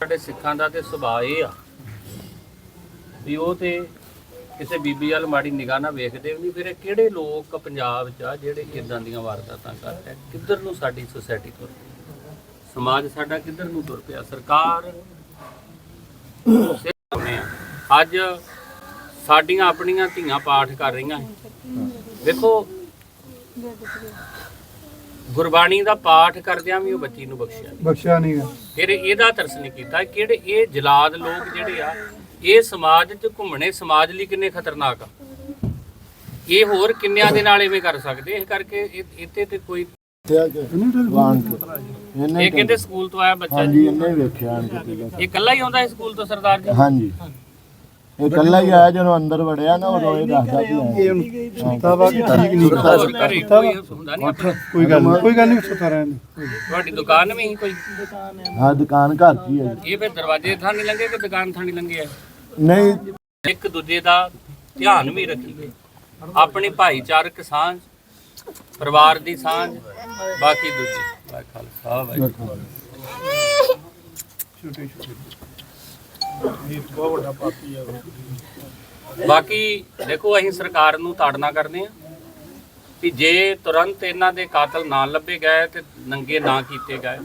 ਸਾਡੇ ਸਿੱਖਾਂ ਦਾ ਤੇ ਸੁਭਾਅ ਇਹ ਆ ਵੀ ਉਹ ਤੇ ਕਿਸੇ ਬੀਬੀ ਵੱਲ ਮਾੜੀ ਨਿਗਾਹ ਨਾਲ ਵੇਖਦੇ ਵੀ ਨਹੀਂ, ਫਿਰ ਇਹ ਕਿਹੜੇ ਲੋਕ ਪੰਜਾਬ 'ਚ ਆ ਜਿਹੜੇ ਇਦਾਂ ਦੀਆਂ ਵਾਰਦਾਤਾਂ ਕਰ ਰਹੇ ਕਿੱਧਰ ਨੂੰ ਸਾਡੀ ਸੁਸਾਇਟੀ ਤੁਰ ਪਈ? ਸਮਾਜ ਸਾਡਾ ਕਿੱਧਰ ਨੂੰ ਤੁਰ ਪਿਆ? ਸਰਕਾਰ ਅੱਜ ਸਾਡੀਆਂ ਆਪਣੀਆਂ ਧੀਆਂ ਪਾਠ ਕਰ ਰਹੀਆਂ ਦੇਖੋ ਗੁਰਬਾਣੀ ਦਾ ਪਾਠ ਕਰਦਿਆਂ ਵੀ ਉਹ ਬੱਚੀ ਨੂੰ ਬਖਸ਼ਿਆ ਨਹੀਂ। ਬਖਸ਼ਿਆ ਨਹੀਂ ਗਾ ਫਿਰ ਇਹਦਾ ਤਰਸ ਨਹੀਂ ਕੀਤਾ। ਕਿਹੜੇ ਇਹ ਜਲਾਦ ਲੋਕ ਜਿਹੜੇ ਆ ਇਹ ਸਮਾਜ 'ਚ ਘੁੰਮਣੇ ਸਮਾਜ ਲਈ ਕਿੰਨੇ ਖਤਰਨਾਕ ਆ? ਇਹ ਹੋਰ ਕਿੰਨਿਆਂ ਦੇ ਨਾਲ ਐਵੇਂ ਕਰ ਸਕਦੇ? ਇਹ ਕਰਕੇ ਇਹ- ਇੱਥੇ ਤੇ ਕੋਈ ਵਾਂਗ ਇਹਨੇ ਇਹ ਕਹਿੰਦੇ ਸਕੂਲ ਤੋਂ ਆਇਆ ਬੱਚਾ ਹਾਂਜੀ ਇਹਨੇ ਵੇਖਿਆ ਆਣ ਕੇ ਪਹਿਲਾਂ। ਇਹ ਇਕੱਲਾ ਹੀ ਆਉਂਦਾ ਹੈ ਸਕੂਲ ਤੋਂ ਸਰਦਾਰ ਜੀ? ਹਾਂਜੀ। ਇਹ ਇਕੱਲਾ ਹੀ ਆਇਆ ਜਦੋਂ ਅੰਦਰ ਵੜਿਆ ਨਾ ਉਦੋਂ ਇਹ ਦੱਸਦਾ ਹੁਣ ਸੁੱਤਾ ਵਾ ਕਿ ਠੀਕ ਨਹੀਂ। ਹੋਰ ਘਰੇ ਕੋਈ ਹੁੰਦਾ ਨਹੀਂ। ਆਪਣਾ। ਕੋਈ ਗੱਲ ਨਹੀਂ ਕੋਈ ਗੱਲ ਨਹੀਂ ਸੁੱਤਾ ਰਹਿਣ ਦੇ। ਤੁਹਾਡੀ ਦੁਕਾਨ ਵੀ ਕੋਈ? ਹਾਂ ਦੁਕਾਨ ਘਰ 'ਚ ਹੀ। ਇਹ ਫਿਰ ਦਰਵਾਜ਼ੇ ਥਾਂ ਨਹੀਂ ਲੰਗੇ ਕਿ ਦੁਕਾਨ ਥਾਂ ਨਹੀਂ ਲੰਗੇ ਆ ਨਹੀਂ। ਇੱਕ ਦੂਜੇ ਦਾ ਧਿਆਨ ਵੀ ਰੱਖੀਏ। ਆਪਣੀ ਭਾਈਚਾਰਕ ਸਾਂਝ ਪਰਿਵਾਰ ਦੀ ਸਾਂਝ ਬਾਕੀ ਦੂਜੀ। ਵਾਹਿ ਖਾਲਸਾ ਵਾਹਿਗੁਰੂ ਛੋਟੇ ਛੋਟੇ ਬਾਕੀ ਦੇਖੋ, ਅਸੀਂ ਸਰਕਾਰ ਨੂੰ ਤਾੜਨਾ ਕਰਦੇ ਹਾਂ ਕਿ ਜੇ ਤੁਰੰਤ ਇਹਨਾਂ ਦੇ ਕਾਤਲ ਨਾ ਲੱਭੇ ਗਏ ਤੇ ਨੰਗੇ ਨਾ ਕੀਤੇ ਗਏ।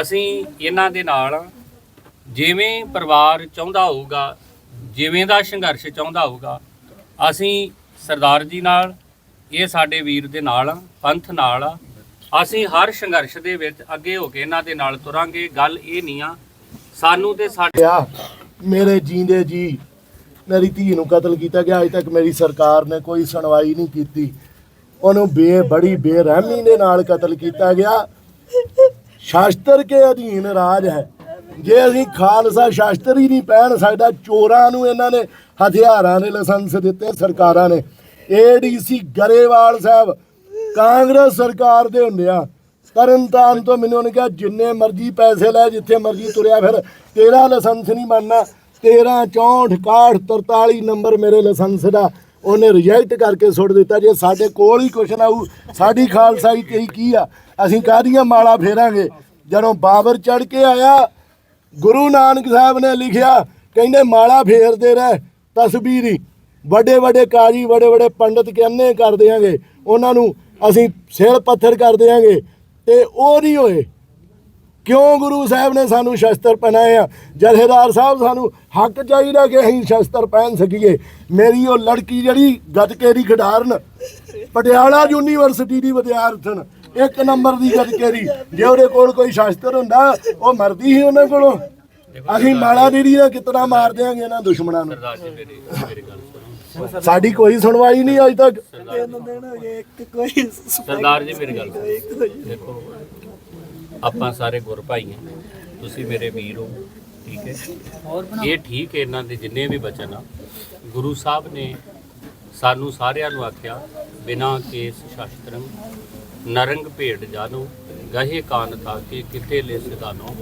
ਅਸੀਂ ਇਹਨਾਂ ਦੇ ਨਾਲ ਜਿਵੇਂ ਪਰਿਵਾਰ ਚਾਹੁੰਦਾ ਹੋਊਗਾ, ਜਿਵੇਂ ਦਾ ਸੰਘਰਸ਼ ਚਾਹੁੰਦਾ ਹੋਊਗਾ, ਅਸੀਂ ਸਰਦਾਰ ਜੀ ਨਾਲ, ਇਹ ਸਾਡੇ ਵੀਰ ਦੇ ਨਾਲ ਆ, ਪੰਥ ਨਾਲ ਆ। ਅਸੀਂ ਹਰ ਸੰਘਰਸ਼ ਦੇ ਵਿੱਚ ਅੱਗੇ ਹੋ ਕੇ ਇਹਨਾਂ ਦੇ ਨਾਲ ਤੁਰਾਂਗੇ। ਗੱਲ ਇਹ ਨਹੀਂ ਆ ਸਾਨੂੰ ਤੇ ਸਾਡੇ ਆ ਮੇਰੇ ਜੀਂਦੇ ਜੀ, ਮੇਰੀ ਧੀ ਨੂੰ ਕਤਲ ਕੀਤਾ ਗਿਆ। ਅਜੇ ਤੱਕ ਮੇਰੀ ਸਰਕਾਰ ਨੇ ਕੋਈ ਸੁਣਵਾਈ ਨਹੀਂ ਕੀਤੀ। ਉਹਨੂੰ ਬੇ ਬੜੀ ਬੇਰਹਿਮੀ ਦੇ ਨਾਲ ਕਤਲ ਕੀਤਾ ਗਿਆ। ਸ਼ਾਸਤਰ ਕੇ ਅਧੀਨ ਰਾਜ ਹੈ। ਜੇ ਅਸੀਂ ਖਾਲਸਾ ਸ਼ਾਸਤਰ ਹੀ ਨਹੀਂ ਪਹਿਨ ਸਕਦਾ, ਚੋਰਾਂ ਨੂੰ ਇਹਨਾਂ ਨੇ ਹਥਿਆਰਾਂ ਦੇ ਲਾਇਸੈਂਸ ਦਿੱਤੇ, ਸਰਕਾਰਾਂ ਨੇ। ਏਡੀਸੀ ਗਰੇਵਾਲ ਸਾਹਿਬ, ਕਾਂਗਰਸ ਸਰਕਾਰ ਦੇ ਹੁੰਦੇ ਆ। ਤਰਨਤਾਰਨ ਤੋਂ ਮੈਨੂੰ ਉਹਨੇ ਕਿਹਾ, ਜਿੰਨੇ ਮਰਜ਼ੀ ਪੈਸੇ ਲੈ, ਜਿੱਥੇ ਮਰਜ਼ੀ ਤੁਰਿਆ ਫਿਰ। ਤੇਰਾ ਲਾਇਸੈਂਸ ਨਹੀਂ ਮੰਨਣਾ 13 64 61 43 ਨੰਬਰ ਮੇਰੇ ਲਾਇਸੈਂਸ ਦਾ। ਉਹਨੇ ਰਿਜੈਕਟ ਕਰਕੇ ਸੁੱਟ ਦਿੱਤਾ। ਜੇ ਸਾਡੇ ਕੋਲ ਹੀ ਕੁਛ ਨਾ ਹੋਊ, ਸਾਡੀ ਖਾਲਸਾਈ ਕਹੀ ਕੀ ਆ? ਅਸੀਂ ਕਾਹਦੀਆਂ ਮਾਲਾ ਫੇਰਾਂਗੇ? ਜਦੋਂ ਬਾਬਰ ਚੜ ਕੇ ਆਇਆ, ਗੁਰੂ ਨਾਨਕ ਸਾਹਿਬ ਨੇ ਲਿਖਿਆ, ਕਹਿੰਦੇ ਮਾਲਾ ਫੇਰਦੇ ਰਹਿ ਤਸਬੀਰੀ ਵੱਡੇ ਵੱਡੇ ਕਾਜੀ, ਵੱਡੇ ਵੱਡੇ ਪੰਡਤ ਕਹਿੰਨੇ ਕਰ ਦਿਆਂਗੇ? ਉਹਨਾਂ ਨੂੰ ਅਸੀਂ ਸਿਰ ਪੱਥਰ ਕਰ ਦਿਆਂਗੇ। ਤੇ ਉਹ ਨਹੀਂ ਹੋਏ। ਕਿਉਂ ਗੁਰੂ ਸਾਹਿਬ ਨੇ ਸਾਨੂੰ ਸ਼ਸਤਰ ਪਹਿਨਾਏ ਆ? ਜਥੇਦਾਰ ਸਾਹਿਬ ਸਾਨੂੰ ਹੱਕ ਚਾਹੀਦਾ ਕਿ ਅਸੀਂ ਸ਼ਸਤਰ ਪਹਿਨ ਸਕੀਏ। ਮੇਰੀ ਉਹ ਲੜਕੀ ਜਿਹੜੀ ਗੱਤਕੇ ਦੀ ਖਿਡਾਰਨ, ਪਟਿਆਲਾ ਯੂਨੀਵਰਸਿਟੀ ਦੀ ਵਿਦਿਆਰਥਣ, ਇੱਕ ਨੰਬਰ ਦੀ ਗੱਤਕੇ ਦੀ ਜੇ ਉਹਦੇ ਕੋਲ ਕੋਈ ਸ਼ਸਤਰ ਹੁੰਦਾ, ਉਹ ਮਰਦੀ ਸੀ ਉਹਨਾਂ ਕੋਲੋਂ। ਅਸੀਂ ਮਾਲਾ ਦੀਦੀ ਦਾ ਕਿਤਨਾ ਮਾਰ ਦਿਆਂਗੇ ਇਹਨਾਂ ਦੁਸ਼ਮਣਾਂ ਨੂੰ। ਸਾਡੀ ਕੋਈ ਸੁਣਵਾਈ ਨਹੀਂ ਅਜੇ ਤੱਕ। ਸਰਦਾਰ ਜੀ। ਮੇਰੀ ਗੱਲ। ਦੇਖੋ ਆਪਾਂ ਸਾਰੇ ਗੁਰ ਭਾਈ ਹਾਂ। ਤੁਸੀਂ ਮੇਰੇ ਵੀਰ ਹੋ ਠੀਕ ਹੈ? ਇਹ ਠੀਕ ਹੈ ਇਹਨਾਂ ਦੇ ਜਿੰਨੇ ਵੀ ਬਚਨ ਆ। ਗੁਰੂ ਸਾਹਿਬ ਨੇ ਸਾਨੂੰ ਸਾਰਿਆਂ ਨੂੰ ਆਖਿਆ ਬਿਨਾ ਕੇਸ ਸ਼ਾਸਤਰਮ ਨਰੰਗ ਭੇਡ ਜਾਨੋ ਗਹੇ ਕਾਨ ਤਾਕੇ ਕਿਤੇ ਲੈ ਸਦਾਨੋ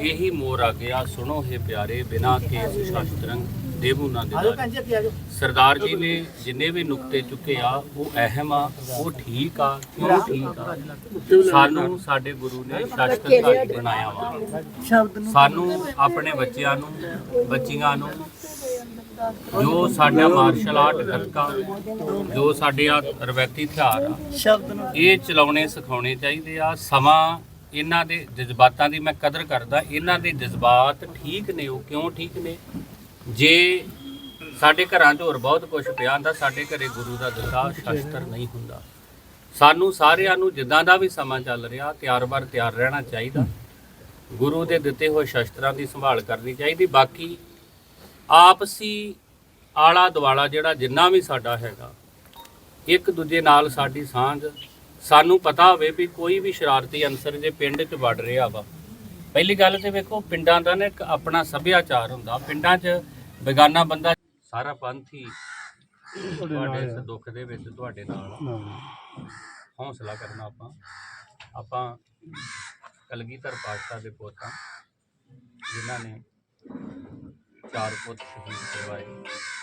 ਇਹੀ ਮੋਰ ਆ ਗਿਆ ਸੁਣੋ ਹੈ ਪਿਆਰੇ ਬਿਨਾ ਕੇਸ ਸ਼ਾਸਤਰੰ ਦੇਵੂ ਨਾ ਦੇ ਸਰਦਾਰ ਜੀ ਨੇ ਜਿੰਨੇ ਵੀ ਨੁਕਤੇ ਚੁੱਕੇ ਆ ਉਹ ਅਹਿਮ ਆ ਉਹ ਠੀਕ ਆ ਕਿਉਂ ਠੀਕ ਆ? ਸਾਨੂੰ ਸਾਡੇ ਗੁਰੂ ਨੇ ਸ਼ਾਸਤਰਧਾਰੀ ਬਣਾਇਆ ਵਾ। ਸਾਨੂੰ ਆਪਣੇ ਬੱਚਿਆਂ ਨੂੰ ਬੱਚੀਆਂ ਨੂੰ ਜੋ ਸਾਡਾ ਮਾਰਸ਼ਲ ਆਰਟ ਗੱਤਕਾ ਜੋ ਸਾਡੇ ਆ ਰਵਾਇਤੀ ਹਥਿਆਰ ਆ ਇਹ ਚਲਾਉਣੇ ਸਿਖਾਉਣੇ ਚਾਹੀਦੇ ਆ। ਸਮਾਂ ਇਹਨਾਂ ਦੇ ਜਜ਼ਬਾਤਾਂ ਦੀ ਮੈਂ ਕਦਰ ਕਰਦਾ ਇਹਨਾਂ ਦੇ ਜਜ਼ਬਾਤ ਠੀਕ ਨੇ ਉਹ ਕਿਉਂ ਠੀਕ ਨੇ? ਜੇ ਸਾਡੇ ਘਰਾਂ 'ਚ ਹੋਰ ਬਹੁਤ ਕੁਝ ਪਿਆ ਹੁੰਦਾ, ਸਾਡੇ ਘਰੇ ਗੁਰੂ ਦਾ ਦਿੱਤਾ ਸ਼ਸਤਰ ਨਹੀਂ ਹੁੰਦਾ। ਸਾਨੂੰ ਸਾਰਿਆਂ ਨੂੰ ਜਿੱਦਾਂ ਦਾ ਵੀ ਸਮਾਂ ਚੱਲ ਰਿਹਾ ਤਿਆਰ-ਬਰ ਤਿਆਰ ਰਹਿਣਾ ਚਾਹੀਦਾ। ਗੁਰੂ ਦੇ ਦਿੱਤੇ ਹੋਏ ਸ਼ਸਤਰਾਂ ਦੀ ਸੰਭਾਲ ਕਰਨੀ ਚਾਹੀਦੀ। ਬਾਕੀ ਆਪਸੀ ਆਲਾ ਦੁਆਲਾ ਜਿਹੜਾ ਜਿੰਨਾ ਵੀ ਸਾਡਾ ਹੈਗਾ ਇੱਕ ਦੂਜੇ ਨਾਲ ਸਾਡੀ ਸਾਂਝ, ਸਾਨੂੰ ਪਤਾ ਹੋਵੇ ਵੀ ਕੋਈ ਵੀ ਸ਼ਰਾਰਤੀ ਅੰਸਰ ਜੇ ਪਿੰਡ 'ਚ ਵੜ ਰਿਹਾ ਵਾ। ਪਹਿਲੀ ਗੱਲ ਤੇ ਵੇਖੋ, ਪਿੰਡਾਂ ਦਾ ਨਾ ਇੱਕ ਆਪਣਾ ਸੱਭਿਆਚਾਰ ਹੁੰਦਾ। ਪਿੰਡਾਂ 'ਚ ਬੇਗਾਨਾ ਬੰਦਾ ਸਾਰਾ ਪੰਥ ਹੀ ਤੁਹਾਡੇ ਇਸ ਦੁੱਖ ਦੇ ਵਿੱਚ ਤੁਹਾਡੇ ਨਾਲ। ਹੌਸਲਾ ਕਰਨਾ ਆਪਾਂ। ਆਪਾਂ ਕਲਗੀਧਰ ਪਾਤਸ਼ਾਹ ਦੇ ਪੁੱਤ ਹਾਂ ਜਿਨ੍ਹਾਂ ਨੇ ਚਾਰ ਪੁੱਤ ਸ਼ਹੀਦ ਕਰਵਾਏ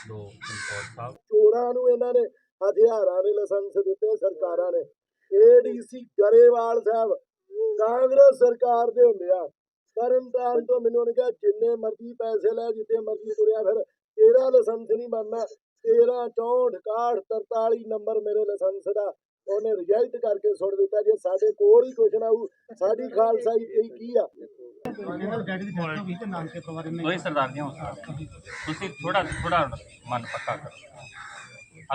ਦੋ ਚਮਕੌਰ ਸਾਹਿਬ। ਚੋਰਾਂ ਨੂੰ ਇਹਨਾਂ ਨੇ ਹਥਿਆਰਾਂ ਦੇ ਲਾਇਸੈਂਸ ਦਿੱਤੇ ਸਰਕਾਰਾਂ ਨੇ। ਏਡੀਸੀ ਗਰੇਵਾਲ ਸਾਹਿਬ ਕਾਂਗਰਸ ਸਰਕਾਰ ਦੇ ਹੁੰਦੇ ਆ। ਤਰਨ ਤਾਰਨ ਤੋਂ ਮੈਨੂੰ ਉਹਨੇ ਕਿਹਾ, ਜਿੰਨੇ ਮਰਜ਼ੀ ਪੈਸੇ ਲੈ ਜਿੱਤੇ ਮਰਜ਼ੀ ਤੁਰਿਆ ਫਿਰ, ਤੇਰਾ ਲਾਇਸੈਂਸ ਨਹੀਂ ਬਣਨਾ। 13 64 61 43 ਨੰਬਰ ਮੇਰੇ ਲਾਇਸੈਂਸ ਦਾ। ਉਹਨੇ ਰਿਜੈਕਟ ਕਰਕੇ ਸੁੱਟ ਦਿੱਤਾ, ਜੇ ਸਾਡੇ ਕੋਲ ਹੀ ਕੁਛ ਨਾ ਹੋਊ, ਸਾਡੀ ਖਾਲਸਾ ਇਹ ਕੀ ਆ? ਦੋਈ ਸਰਦਾਰ ਦੀਆਂ ਹੌਸਲਾ ਤੁਸੀਂ ਥੋੜਾ ਥੋੜਾ ਮਨ ਪੱਕਾ ਕਰੋ।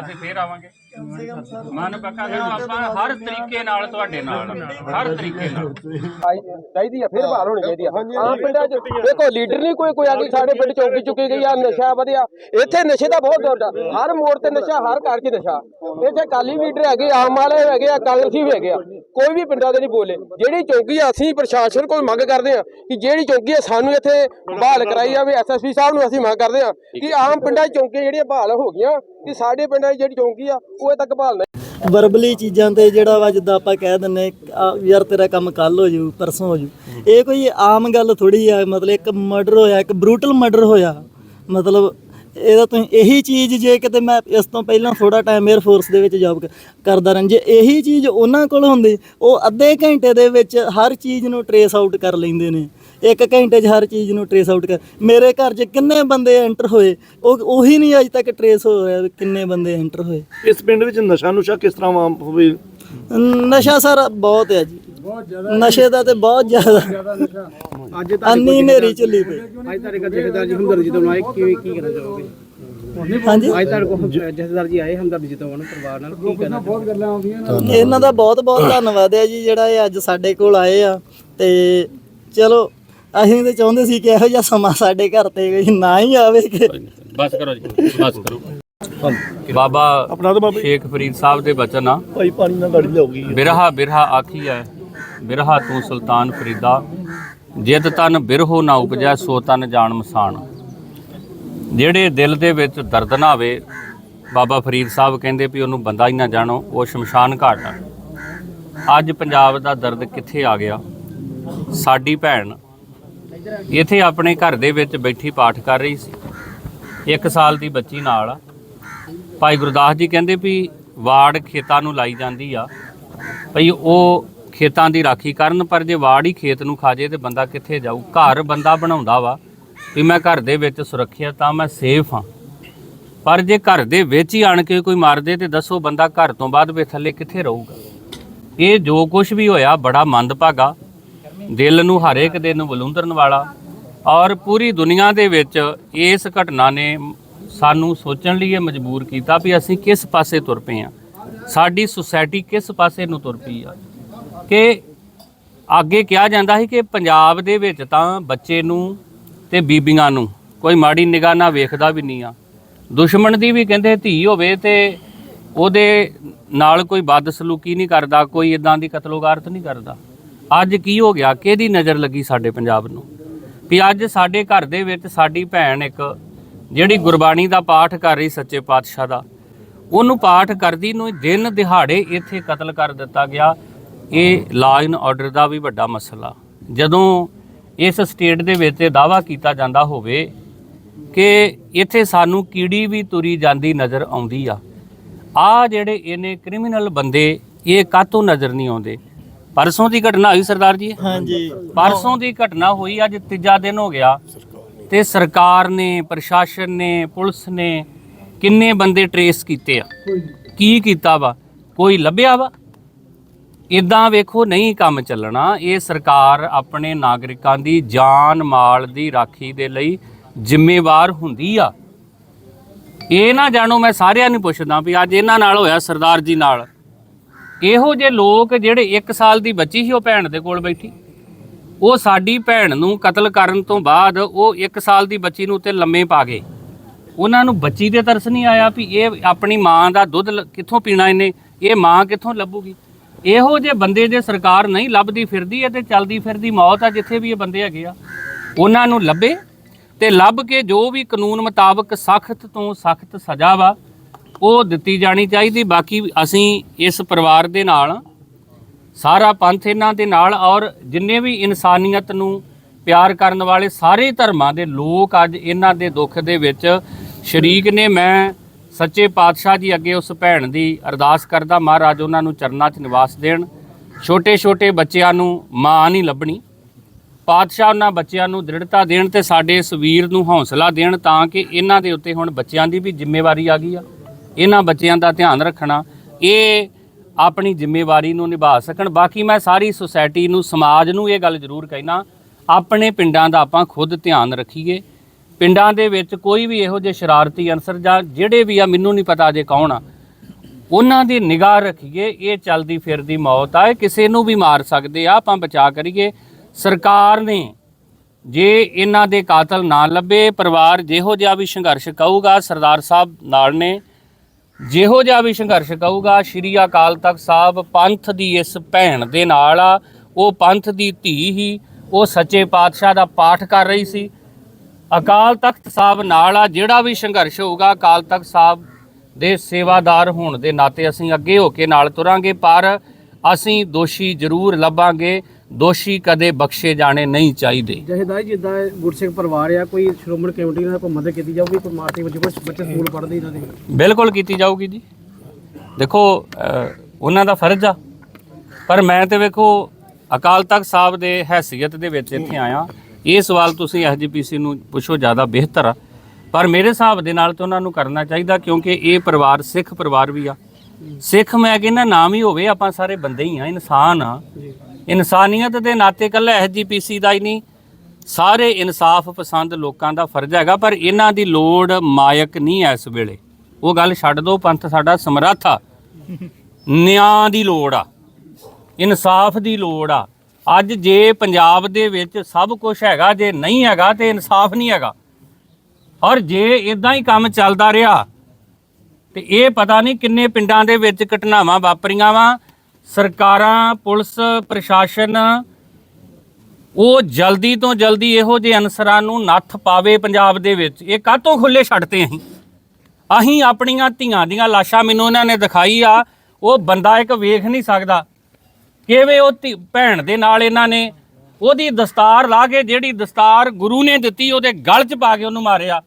ਅਸੀਂ ਫੇਰ ਆਵਾਂਗੇ। ਮਨ ਪੱਕਾ ਕਰੋ ਆਪਾਂ ਹਰ ਤਰੀਕੇ ਨਾਲ ਤੁਹਾਡੇ ਨਾਲ। ਹਰ ਤਰੀਕੇ ਨਾਲ। ਚਾਹੀਦੀ ਆ ਫਿਰ ਬਹਾਲ ਹੋਣੀ ਚਾਹੀਦੀ ਆ। ਆਮ ਪਿੰਡਾਂ 'ਚ ਦੇਖੋ ਲੀਡਰ ਨਹੀਂ ਕੋਈ ਕੋਈ ਆ ਗਈ ਸਾਡੇ ਪਿੰਡ ਚੌਕੀ ਚੁੱਕੀ ਗਈ ਆ ਨਸ਼ਾ ਵਧਿਆ। ਇੱਥੇ ਨਸ਼ੇ ਦਾ ਬਹੁਤ ਦੌਰ ਹਰ ਮੋੜ ਤੇ ਨਸ਼ਾ ਹਰ ਘਰ 'ਚ ਨਸ਼ਾ। ਇੱਥੇ ਕਾਲੀ ਲੀਡਰ ਹੈਗੇ ਆਮ ਵਾਲੇ ਹੈਗੇ ਆ ਕਾਂਗਰਸੀ ਵੀ ਹੈਗੇ ਆ। ਕੋਈ ਵੀ ਪਿੰਡਾਂ ਦੇ ਨਹੀਂ ਬੋਲੇ। ਜਿਹੜੀ ਚੌਕੀ ਆ ਅਸੀਂ ਪ੍ਰਸ਼ਾਸਨ ਕੋਲ ਮੰਗ ਕਰਦੇ ਆ ਕਿ ਜਿਹੜੀ ਚੌਕੀ ਆ ਸਾਨੂੰ ਇੱਥੇ ਬਹਾਲ ਕਰਾਈ ਜਾਵੇ। ਐਸਐਸਪੀ ਸਾਹਿਬ ਨੂੰ ਅਸੀਂ ਮੰਗ ਕਰਦੇ ਆ ਕਿ ਆਮ ਪਿੰਡਾਂ 'ਚ ਚੌਕੀਆਂ ਜਿਹੜੀਆਂ ਬਹਾਲ ਹੋ ਗਈਆਂ ਕਿ ਸਾਡੇ ਪਿੰਡਾਂ 'ਚ ਜਿਹੜੀ ਚੌਕੀ ਆ ਉਹ ਅਜੇ ਤੱਕ ਬਹਾਲ ਨਹੀਂ ਵਰਬਲੀ ਚੀਜ਼ਾਂ ਤੇ ਜਿਹੜਾ ਵਾ ਜਿੱਦਾਂ ਆਪਾਂ ਕਹਿ ਦਿੰਨੇ ਆ, ਯਾਰ ਤੇਰਾ ਕੰਮ ਕੱਲ ਹੋ ਜੂ ਪਰਸੋਂ ਹੋ ਜੂ। ਇਹ ਕੋਈ ਆਮ ਗੱਲ ਥੋੜੀ ਆ ਮਤਲਬ ਇੱਕ ਮਰਡਰ ਹੋਇਆ ਇੱਕ ਬਰੂਟਲ ਮਰਡਰ ਹੋਇਆ। ਮਤਲਬ ਇਹਦਾ ਤੁਸੀਂ ਇਹੀ ਚੀਜ਼ ਜੇ ਕਿਤੇ ਮੈਂ ਇਸ ਤੋਂ ਪਹਿਲਾਂ ਥੋੜਾ ਟਾਈਮ 에ਅਰ ਫੋਰਸ ਦੇ ਵਿੱਚ ਜੌਬ ਕਰਦਾ ਰਾਂ ਜੇ ਇਹੀ ਚੀਜ਼ ਉਹਨਾਂ ਕੋਲ ਹੁੰਦੀ ਉਹ ਅੱਧੇ ਘੰਟੇ ਦੇ ਵਿੱਚ ਹਰ ਚੀਜ਼ ਨੂੰ ਟਰੇਸ ਆਊਟ ਕਰ ਲੈਂਦੇ ਨੇ। ਇੱਕ ਘੰਟੇ 'ਚ ਹਰ ਚੀਜ਼ ਨੂੰ ਟਰੇਸ ਆਊਟ ਕਰ ਮੇਰੇ ਘਰ 'ਚ ਕਿੰਨੇ ਬੰਦੇ ਐਂਟਰ ਹੋਏ ਉਹ ਉਹੀ ਨਹੀਂ ਅਜੇ ਤੱਕ ਟਰੇਸ ਹੋ ਰਿਹਾ ਵੀ ਕਿੰਨੇ ਬੰਦੇ ਐਂਟਰ ਹੋਏ। ਇਸ ਪਿੰਡ ਵਿੱਚ ਨਸ਼ਾ ਨੁਸ਼ਾ ਕਿਸ ਤਰ੍ਹਾਂ ਆਮ ਹੋਵੇ? ਨਸ਼ਾ ਸਰ ਬਹੁਤ ਹੈ ਜੀ। ਨਸ਼ੇ ਦਾ ਤੇ ਬਹੁਤ ਜ਼ਿਆਦਾ। ਅੱਜ ਅੰਨੀ ਨੇਰੀ ਚੱਲੀ ਪਈ। ਅੱਜ ਤੁਹਾਡੇ ਕੋਲ ਜਥੇਦਾਰ ਜੀ ਹਮਦਰਦ ਜੀ ਤੋਂ ਆਏ ਕੀ ਕੀ ਕਹਿਣਾ ਚਾਹੋਗੇ? ਹਾਂਜੀ? ਅੱਜ ਤੁਹਾਡੇ ਕੋਲ ਜਥੇਦਾਰ ਜੀ ਆਏ ਹਮਦਰਦ ਜੀ ਤੋਂ ਪਰਿਵਾਰ ਨਾਲ ਕੀ ਕਹਿਣਾ ਬਹੁਤ ਗੱਲਾਂ ਇਹਨਾਂ ਦਾ ਬਹੁਤ ਬਹੁਤ ਧੰਨਵਾਦ ਹੈ ਜੀ ਜਿਹੜਾ ਇਹ ਅੱਜ ਸਾਡੇ ਕੋਲ ਆਏ ਆ। ਤੇ ਚਲੋ ਅਸੀਂ ਤੇ ਚਾਹੁੰਦੇ ਸੀ ਕਿ ਇਹੋ ਜਿਹਾ ਸਮਾਂ ਸਾਡੇ ਘਰ ਤੇ ਕੋਈ ਨਾ ਹੀ ਆਵੇ ਕਿ ਬਸ ਕਰੋ ਜੀ ਬਸ ਕਰੋ। ਬਾਬਾ ਆਪਣਾ ਤਾਂ ਬਾਬਾ ਸ਼ੇਖ ਫਰੀਦ ਸਾਹਿਬ ਦੇ ਬਚਨ ਆ। ਭਾਈ ਪਾਣੀ ਨਾਲ ਗਾੜੀ ਲਿਆਉਗੀ ਬਿਰਹਾ ਬਿਰਹਾ ਆਖੀ ਹੈ ਬਿਰਹਾ ਤੂੰ ਸੁਲਤਾਨ ਫਰੀਦਾ। ਜਿਤ ਤਨ ਬਿਰਹੋ ਨਾ ਉਪਜੈ ਸੋ ਤਨ ਜਾਣ ਮਸਾਨ। ਜਿਹੜੇ ਦਿਲ ਦੇ ਵਿੱਚ ਦਰਦ ਨਾ ਹੋਵੇ ਬਾਬਾ ਫਰੀਦ ਸਾਹਿਬ ਕਹਿੰਦੇ ਵੀ ਉਹਨੂੰ ਬੰਦਾ ਹੀ ਨਾ ਜਾਣੋ ਉਹ ਸ਼ਮਸ਼ਾਨ ਘਾਟ ਆ। ਅੱਜ ਪੰਜਾਬ ਦਾ ਦਰਦ ਕਿੱਥੇ ਆ ਗਿਆ? ਸਾਡੀ ਭੈਣ ਇੱਥੇ ਆਪਣੇ ਘਰ ਦੇ ਵਿੱਚ ਬੈਠੀ ਪਾਠ ਕਰ ਰਹੀ ਸੀ। ਇੱਕ ਸਾਲ ਦੀ ਬੱਚੀ ਨਾਲ। ਭਾਈ ਗੁਰਦਾਸ ਜੀ ਕਹਿੰਦੇ ਵੀ ਵਾੜ ਖੇਤਾਂ ਨੂੰ ਲਾਈ ਜਾਂਦੀ ਆ। ਭਈ ਉਹ ਖੇਤਾਂ ਦੀ ਰਾਖੀ ਕਰਨ, ਪਰ ਜੇ ਵਾੜ ਹੀ ਖੇਤ ਨੂੰ ਖਾ ਜੇ ਤੇ ਬੰਦਾ ਕਿੱਥੇ ਜਾਊ? ਘਰ ਬੰਦਾ ਬਣਾਉਂਦਾ ਵਾ ਵੀ ਮੈਂ ਘਰ ਦੇ ਵਿੱਚ ਸੁਰੱਖਿਅਤ ਤਾਂ ਮੈਂ ਸੇਫ ਹਾਂ। ਪਰ ਜੇ ਘਰ ਦੇ ਵਿੱਚ ਹੀ ਆਣ ਕੇ ਕੋਈ ਮਾਰ ਦੇ ਤੇ ਦੱਸੋ ਬੰਦਾ ਘਰ ਤੋਂ ਬਾਅਦ ਵੇ ਥੱਲੇ ਕਿੱਥੇ ਰਹੂਗਾ? ਇਹ ਜੋ ਕੁਝ ਵੀ ਹੋਇਆ ਬੜਾ ਮੰਦਭਾਗਾ। ਦਿਲ ਨੂੰ ਹਰ ਇੱਕ ਦਿਨ ਬਲੁੰਦਰਨ ਵਾਲਾ ਔਰ ਪੂਰੀ ਦੁਨੀਆ ਦੇ ਵਿੱਚ ਇਸ ਘਟਨਾ ਨੇ ਸਾਨੂੰ ਸੋਚਣ ਲਈ ਇਹ ਮਜਬੂਰ ਕੀਤਾ ਵੀ ਅਸੀਂ ਕਿਸ ਪਾਸੇ ਤੁਰ ਪਏ ਆ ਸਾਡੀ ਸੁਸਾਇਟੀ ਕਿਸ ਪਾਸੇ ਨੂੰ ਤੁਰ ਪਈ ਆ। ਕਿ ਅੱਗੇ ਕਿਹਾ ਜਾਂਦਾ ਸੀ ਕਿ ਪੰਜਾਬ ਦੇ ਵਿੱਚ ਤਾਂ ਬੱਚੇ ਨੂੰ ਤੇ ਬੀਬੀਆਂ ਨੂੰ ਕੋਈ ਮਾੜੀ ਨਿਗਾਹ ਨਾਲ ਵੇਖਦਾ ਵੀ ਨਹੀਂ ਆ। ਦੁਸ਼ਮਣ ਦੀ ਵੀ ਕਹਿੰਦੇ ਧੀ ਹੋਵੇ ਤੇ ਉਹਦੇ ਨਾਲ ਕੋਈ ਬਦਸਲੂਕੀ ਨਹੀਂ ਕਰਦਾ, ਕੋਈ ਇਦਾਂ ਦੀ ਕਤਲੋਗਾਰਤ ਨਹੀਂ ਕਰਦਾ। ਅੱਜ ਕੀ ਹੋ ਗਿਆ? ਕਿਹਦੀ ਨਜ਼ਰ ਲੱਗੀ ਸਾਡੇ ਪੰਜਾਬ ਨੂੰ? ਵੀ ਅੱਜ ਸਾਡੇ ਘਰ ਦੇ ਵਿੱਚ ਸਾਡੀ ਭੈਣ ਇੱਕ ਜਿਹੜੀ ਗੁਰਬਾਣੀ ਦਾ ਪਾਠ ਕਰ ਰਹੀ ਸੱਚੇ ਪਾਤਸ਼ਾਹ ਦਾ, ਉਹਨੂੰ ਪਾਠ ਕਰਦੀ ਨੂੰ ਦਿਨ ਦਿਹਾੜੇ ਇੱਥੇ ਕਤਲ ਕਰ ਦਿੱਤਾ ਗਿਆ। ਇਹ ਲਾਅ ਐਂਡ ਆਰਡਰ ਦਾ ਵੀ ਵੱਡਾ ਮਸਲਾ। ਜਦੋਂ ਇਸ ਸਟੇਟ ਦੇ ਵਿੱਚ ਇਹ ਦਾਵਾ ਕੀਤਾ ਜਾਂਦਾ ਹੋਵੇ ਕਿ ਇੱਥੇ ਸਾਨੂੰ ਕੀੜੀ ਵੀ ਤੁਰੀ ਜਾਂਦੀ ਨਜ਼ਰ ਆਉਂਦੀ ਆ। ਆ ਜਿਹੜੇ ਇਹਨੇ ਕ੍ਰਿਮੀਨਲ ਬੰਦੇ, ਇਹ ਕਾਤੋਂ ਨਜ਼ਰ ਨਹੀਂ ਆਉਂਦੇ? ਪਰਸੋਂ ਦੀ ਘਟਨਾ ਹੋਈ ਸਰਦਾਰ ਜੀ? ਹਾਂਜੀ। ਪਰਸੋਂ ਦੀ ਘਟਨਾ ਹੋਈ ਅੱਜ ਤੀਜਾ ਦਿਨ ਹੋ ਗਿਆ। ਤੇ ਸਰਕਾਰ ਨੇ ਪ੍ਰਸ਼ਾਸਨ ਨੇ ਪੁਲਿਸ ਨੇ ਕਿੰਨੇ ਬੰਦੇ ਟਰੇਸ ਕੀਤੇ ਆ? ਕੀ ਕੀਤਾ ਵਾ? ਕੋਈ ਲੱਭਿਆ ਵਾ? ਇਦਾਂ ਵੇਖੋ ਨਹੀਂ ਕੰਮ ਚੱਲਣਾ। ਇਹ ਸਰਕਾਰ ਆਪਣੇ ਨਾਗਰਿਕਾਂ ਦੀ ਜਾਨ ਮਾਲ ਦੀ ਰਾਖੀ ਦੇ ਲਈ ਜ਼ਿੰਮੇਵਾਰ ਹੁੰਦੀ ਆ। ਇਹ ਨਾ ਜਾਣੋ ਮੈਂ ਸਾਰਿਆਂ ਨੂੰ ਪੁੱਛਦਾ ਵੀ ਅੱਜ ਇਹਨਾਂ ਨਾਲ ਹੋਇਆ ਸਰਦਾਰ ਜੀ ਨਾਲ? ਇਹੋ ਜਿਹੇ ਲੋਕ ਜਿਹੜੇ 1 ਸਾਲ ਦੀ ਬੱਚੀ ਸੀ ਉਹ ਭੈਣ ਦੇ ਕੋਲ ਬੈਠੀ? ਉਹ ਸਾਡੀ ਭੈਣ ਨੂੰ ਕਤਲ ਕਰਨ ਤੋਂ ਬਾਅਦ ਉਹ 1 ਸਾਲ ਦੀ ਬੱਚੀ ਨੂੰ ਉੱਤੇ ਲੰਮੇ ਪਾ ਗਏ। ਉਹਨਾਂ ਨੂੰ ਬੱਚੀ ਦੇ ਤਰਸ ਨਹੀਂ ਆਇਆ ਵੀ ਇਹ ਆਪਣੀ ਮਾਂ ਦਾ ਦੁੱਧ ਲ- ਕਿੱਥੋਂ ਪੀਣਾ ਇਹਨੇ? ਇਹ ਮਾਂ ਕਿੱਥੋਂ ਲੱਭੂਗੀ? ਇਹੋ ਜਿਹੇ ਬੰਦੇ ਜੇ ਸਰਕਾਰ ਨਹੀਂ ਲੱਭਦੀ ਫਿਰਦੀ ਹੈ ਤੇ ਚੱਲਦੀ ਫਿਰਦੀ ਮੌਤ ਆ ਜਿੱਥੇ ਵੀ ਇਹ ਬੰਦੇ ਹੈਗੇ ਆ। ਉਹਨਾਂ ਨੂੰ ਲੱਭੇ ਤੇ ਲੱਭ ਕੇ ਜੋ ਵੀ ਕਾਨੂੰਨ ਮੁਤਾਬਕ ਸਖਤ ਤੋਂ ਸਖਤ ਸਜ਼ਾ ਵਾ ਉਹ ਦਿੱਤੀ ਜਾਣੀ ਚਾਹੀਦੀ। ਬਾਕੀ ਅਸੀਂ ਇਸ ਪਰਿਵਾਰ ਦੇ ਨਾਲ, ਸਾਰਾ ਪੰਥ ਇਹਨਾਂ ਦੇ ਨਾਲ ਔਰ ਜਿੰਨੇ ਵੀ ਇਨਸਾਨੀਅਤ ਨੂੰ ਪਿਆਰ ਕਰਨ ਵਾਲੇ ਸਾਰੇ ਧਰਮਾਂ ਦੇ ਲੋਕ ਅੱਜ ਇਹਨਾਂ ਦੇ ਦੁੱਖ ਦੇ ਵਿੱਚ ਸ਼ਰੀਕ ਨੇ। ਮੈਂ ਸੱਚੇ ਪਾਤਸ਼ਾਹ ਜੀ ਅੱਗੇ ਉਸ ਭੈਣ ਦੀ ਅਰਦਾਸ ਕਰਦਾ, ਮਹਾਰਾਜ ਉਹਨਾਂ ਨੂੰ ਚਰਨਾਂ 'ਚ ਨਿਵਾਸ ਦੇਣ। ਛੋਟੇ ਛੋਟੇ ਬੱਚਿਆਂ ਨੂੰ ਮਾਂ ਨਹੀਂ ਲੱਭਣੀ। ਪਾਤਸ਼ਾਹ ਉਹਨਾਂ ਬੱਚਿਆਂ ਨੂੰ ਦ੍ਰਿੜਤਾ ਦੇਣ ਤੇ ਸਾਡੇ ਇਸ ਵੀਰ ਨੂੰ ਹੌਸਲਾ ਦੇਣ ਤਾਂ ਕਿ ਇਹਨਾਂ ਦੇ ਉੱਤੇ ਹੁਣ ਬੱਚਿਆਂ ਦੀ ਵੀ ਜ਼ਿੰਮੇਵਾਰੀ ਆ ਗਈ ਆ। ਇਹਨਾਂ ਬੱਚਿਆਂ ਦਾ ਧਿਆਨ ਰੱਖਣਾ, ਇਹ ਆਪਣੀ ਜ਼ਿੰਮੇਵਾਰੀ ਨੂੰ ਨਿਭਾ ਸਕਣ। ਬਾਕੀ ਮੈਂ ਸਾਰੀ ਸੁਸਾਇਟੀ ਨੂੰ, ਸਮਾਜ ਨੂੰ ਇਹ ਗੱਲ ਜ਼ਰੂਰ ਕਹਿਣਾ, ਆਪਣੇ ਪਿੰਡਾਂ ਦਾ ਆਪਾਂ ਖੁਦ ਧਿਆਨ ਰੱਖੀਏ। ਪਿੰਡਾਂ ਦੇ ਵਿੱਚ ਕੋਈ ਵੀ ਇਹੋ ਜਿਹੇ ਸ਼ਰਾਰਤੀ ਅਨਸਰ ਜਾਂ ਜਿਹੜੇ ਵੀ ਆ, ਮੈਨੂੰ ਨਹੀਂ ਪਤਾ ਜੇ ਕੌਣ ਆ, ਉਹਨਾਂ ਦੀ ਨਿਗਾਹ ਰੱਖੀਏ, ਇਹ ਚਲਦੀ ਫਿਰਦੀ ਮੌਤ ਆ ਕਿਸੇ ਨੂੰ ਵੀ ਮਾਰ ਸਕਦੇ ਆ, ਆਪਾਂ ਬਚਾ ਕਰੀਏ। ਸਰਕਾਰ ਨੇ ਜੇ ਇਹਨਾਂ ਦੇ ਕਾਤਲ ਨਾ ਲੱਭੇ, ਪਰਿਵਾਰ ਜਿਹੋ ਜਿਹਾ ਵੀ ਸੰਘਰਸ਼ ਕਹੂਗਾ ਸਰਦਾਰ ਸਾਹਿਬ ਨਾਲ ਨੇ ਜਿਹੋ ਜਿਹਾ ਵੀ ਸੰਘਰਸ਼ ਕਹੂਗਾ ਸ਼੍ਰੀ ਅਕਾਲ ਤਖਤ ਸਾਹਿਬ ਪੰਥ ਦੀ ਇਸ ਭੈਣ ਦੇ ਨਾਲ ਆ। ਉਹ ਪੰਥ ਦੀ ਧੀ ਹੀ, ਉਹ ਸੱਚੇ ਪਾਤਸ਼ਾਹ ਦਾ ਪਾਠ ਕਰ ਰਹੀ ਸੀ। ਅਕਾਲ ਤਖਤ ਸਾਹਿਬ ਨਾਲ ਆ, ਜਿਹੜਾ ਵੀ ਸੰਘਰਸ਼ ਹੋਊਗਾ, ਅਕਾਲ ਤਖਤ ਸਾਹਿਬ ਦੇ ਸੇਵਾਦਾਰ ਹੋਣ ਦੇ ਨਾਤੇ ਅਸੀਂ ਅੱਗੇ ਹੋ ਕੇ ਨਾਲ ਤੁਰਾਂਗੇ, ਪਰ ਅਸੀਂ ਦੋਸ਼ੀ ਜ਼ਰੂਰ ਲੱਭਾਂਗੇ। ਦੋਸ਼ੀ ਕਦੇ ਬਖਸ਼ੇ ਜਾਣੇ ਨਹੀਂ ਚਾਹੀਦੇ। ਜਹੇਦਾਰ ਜਿੱਦਾਂ ਗੁਰਸਿੱਖ ਪਰਿਵਾਰ ਆ ਕੋਈ ਸ਼੍ਰੋਮਣੀ ਕਮੇਟੀ ਨਾਲ ਕੋਈ ਮਦਦ ਕੀਤੀ ਜਾਊਗੀ ਕੋਈ ਮਾਰਤੀ ਬੱਚੇ ਕੋਈ ਬੱਚੇ ਸਕੂਲ ਪੜ੍ਹਦੇ ਇਹਨਾਂ ਦੇ? ਬਿਲਕੁਲ ਕੀਤੀ ਜਾਊਗੀ ਜੀ। ਦੇਖੋ ਉਹਨਾਂ ਦਾ ਫਰਜ਼ ਆ। ਪਰ ਮੈਂ ਤੇ ਵੇਖੋ ਅਕਾਲ ਤਖਤ ਸਾਹਿਬ ਦੇ ਹੈਸੀਅਤ ਦੇ ਵਿੱਚ ਇੱਥੇ ਆਇਆ। ਇਹ ਸਵਾਲ ਤੁਸੀਂ ਐਸਜੀਪੀਸੀ ਨੂੰ ਪੁੱਛੋ ਜ਼ਿਆਦਾ ਬਿਹਤਰ ਆ। ਪਰ ਮੇਰੇ ਹਿਸਾਬ ਦੇ ਨਾਲ ਤਾਂ ਉਹਨਾਂ ਨੂੰ ਕਰਨਾ ਚਾਹੀਦਾ ਕਿਉਂਕਿ ਇਹ ਪਰਿਵਾਰ ਸਿੱਖ ਪਰਿਵਾਰ ਵੀ ਆ। ਸਿੱਖ ਮੈਂ ਕਹਿੰਦਾ ਨਾਮ ਹੀ ਹੋਵੇ ਆਪਾਂ ਸਾਰੇ ਬੰਦੇ ਹੀ ਆ ਇਨਸਾਨ ਆ। ਇਨਸਾਨੀਅਤ ਦੇ ਨਾਤੇ ਕੱਲਾ ਐਸਜੀਪੀਸੀ ਦਾ ਹੀ ਨਹੀਂ। ਸਾਰੇ ਇਨਸਾਫ ਪਸੰਦ ਲੋਕਾਂ ਦਾ ਫਰਜ਼ ਹੈਗਾ, ਪਰ ਇਹਨਾਂ ਦੀ ਲੋੜ ਮਾਇਕ ਨਹੀਂ ਐ ਇਸ ਵੇਲੇ। ਉਹ ਗੱਲ ਛੱਡ ਦਿਓ ਪੰਥ ਸਾਡਾ ਸਮਰੱਥ। ਆ ਨਿਆਂ ਦੀ ਲੋੜ ਆ। ਇਨਸਾਫ ਦੀ ਲੋੜ ਆ। ਅੱਜ ਜੇ ਪੰਜਾਬ ਦੇ ਵਿੱਚ ਸਭ ਕੁਝ ਹੈਗਾ, ਜੇ ਨਹੀਂ ਹੈਗਾ ਤੇ ਇਨਸਾਫ ਨਹੀਂ ਹੈਗਾ। ਔਰ ਜੇ ਇਦਾਂ ਹੀ ਕੰਮ ਚੱਲਦਾ ਰਿਹਾ, ਤੇ ਇਹ ਪਤਾ ਨਹੀਂ ਕਿੰਨੇ ਪਿੰਡਾਂ ਦੇ ਵਿੱਚ ਘਟਨਾਵਾਂ ਵਾਪਰੀਆਂ ਵਾ ਸਰਕਾਰਾਂ, ਪੁਲਿਸ, ਪ੍ਰਸ਼ਾਸਨ, ਉਹ ਜਲਦੀ ਤੋਂ ਜਲਦੀ ਇਹੋ ਜਿਹੇ ਅਨਸਰਾਂ ਨੂੰ ਨੱਥ ਪਾਵੇ ਪੰਜਾਬ ਦੇ ਵਿੱਚ। ਇਹ ਕਾਹਤੋਂ ਖੁੱਲੇ ਛੱਡਤੇ ਅਸੀਂ? ਅਸੀਂ ਆਪਣੀਆਂ ਧੀਆਂ ਦੀਆਂ ਲਾਸ਼ਾਂ ਮੈਨੂੰ ਇਹਨਾਂ ਨੇ ਦਿਖਾਈ ਆ, ਉਹ ਬੰਦਾ ਇੱਕ ਵੇਖ ਨਹੀਂ ਸਕਦਾ। ਕਿਵੇਂ ਉਹ ਧੀ- ਭੈਣ ਦੇ ਨਾਲ ਇਹਨਾਂ ਨੇ ਉਹਦੀ ਦਸਤਾਰ ਲਾ ਕੇ ਜਿਹੜੀ ਦਸਤਾਰ ਗੁਰੂ ਨੇ ਦਿੱਤੀ, ਉਹਦੇ ਗਲ 'ਚ ਪਾ ਕੇ ਉਹਨੂੰ ਮਾਰਿਆ।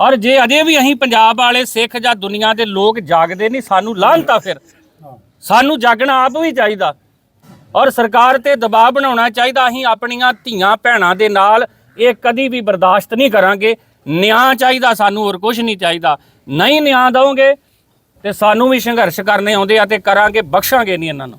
ਔਰ ਜੇ ਅਜੇ ਵੀ ਅਸੀਂ ਪੰਜਾਬ ਵਾਲੇ ਸਿੱਖ ਜਾਂ ਦੁਨੀਆ ਦੇ ਲੋਕ ਜਾਗਦੇ ਨਹੀਂ, ਸਾਨੂੰ ਲਾਹਨਤਾ ਫਿਰ। ਸਾਨੂੰ ਜਾਗਣਾ ਆਪ ਵੀ ਚਾਹੀਦਾ। ਔਰ ਸਰਕਾਰ ਤੇ ਦਬਾਅ ਬਣਾਉਣਾ ਚਾਹੀਦਾ। ਅਸੀਂ ਆਪਣੀਆਂ ਧੀਆਂ ਭੈਣਾਂ ਦੇ ਨਾਲ ਇਹ ਕਦੀ ਵੀ ਬਰਦਾਸ਼ਤ ਨਹੀਂ ਕਰਾਂਗੇ। ਨਿਆਂ ਚਾਹੀਦਾ, ਸਾਨੂੰ ਹੋਰ ਕੁਝ ਨਹੀਂ ਚਾਹੀਦਾ। ਨਹੀਂ ਨਿਆਂ ਦਵੋਗੇ ਤੇ ਸਾਨੂੰ ਵੀ ਸੰਘਰਸ਼ ਕਰਨੇ ਆਉਂਦੇ ਆ ਤੇ ਕਰਾਂਗੇ, ਬਖਸ਼ਾਂਗੇ ਨਹੀਂ ਇਹਨਾਂ ਨੂੰ।